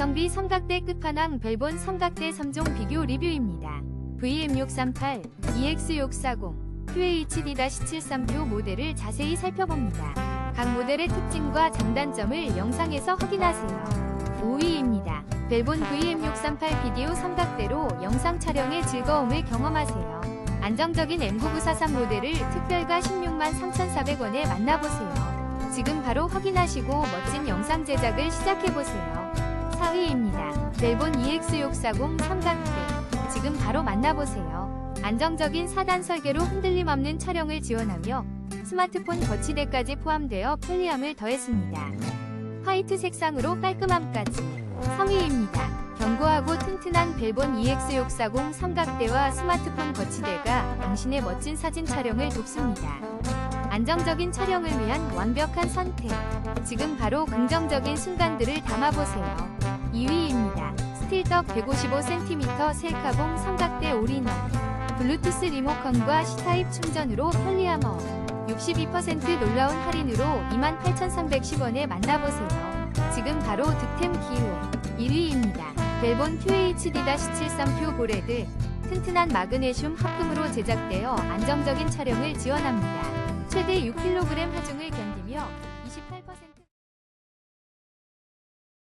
가성비 삼각대 끝판왕 벨본 삼각대 3종 비교 리뷰입니다. VM638, EX640, QHD-735 모델을 자세히 살펴봅니다. 각 모델의 특징과 장단점을 영상에서 확인하세요. 5위입니다. 벨본 VM638 비디오 삼각대로 영상 촬영의 즐거움을 경험하세요. 안정적인 M9943 모델을 특별가 16만 3,400원에 만나보세요. 지금 바로 확인하시고 멋진 영상 제작을 시작해보세요. 4위입니다. 벨본 EX640 삼각대. 지금 바로 만나보세요. 안정적인 4단 설계로 흔들림 없는 촬영을 지원하며 스마트폰 거치대까지 포함되어 편리함을 더했습니다. 화이트 색상으로 깔끔함까지. 3위입니다. 견고하고 튼튼한 벨본 EX640 삼각대와 스마트폰 거치대가 당신의 멋진 사진 촬영을 돕습니다. 안정적인 촬영을 위한 완벽한 선택. 지금 바로 긍정적인 순간들을 담아보세요. 2위입니다. 스틸떡 155cm 셀카봉 삼각대 올인원. 블루투스 리모컨과 C타입 충전으로 편리함업. 62% 놀라운 할인으로 28,310원에 만나보세요. 지금 바로 득템 기호. 1위입니다. 벨본 QHD-730 고레드. 튼튼한 마그네슘 합금으로 제작되어 안정적인 촬영을 지원합니다. 최대 6kg 하중을 견디며 28%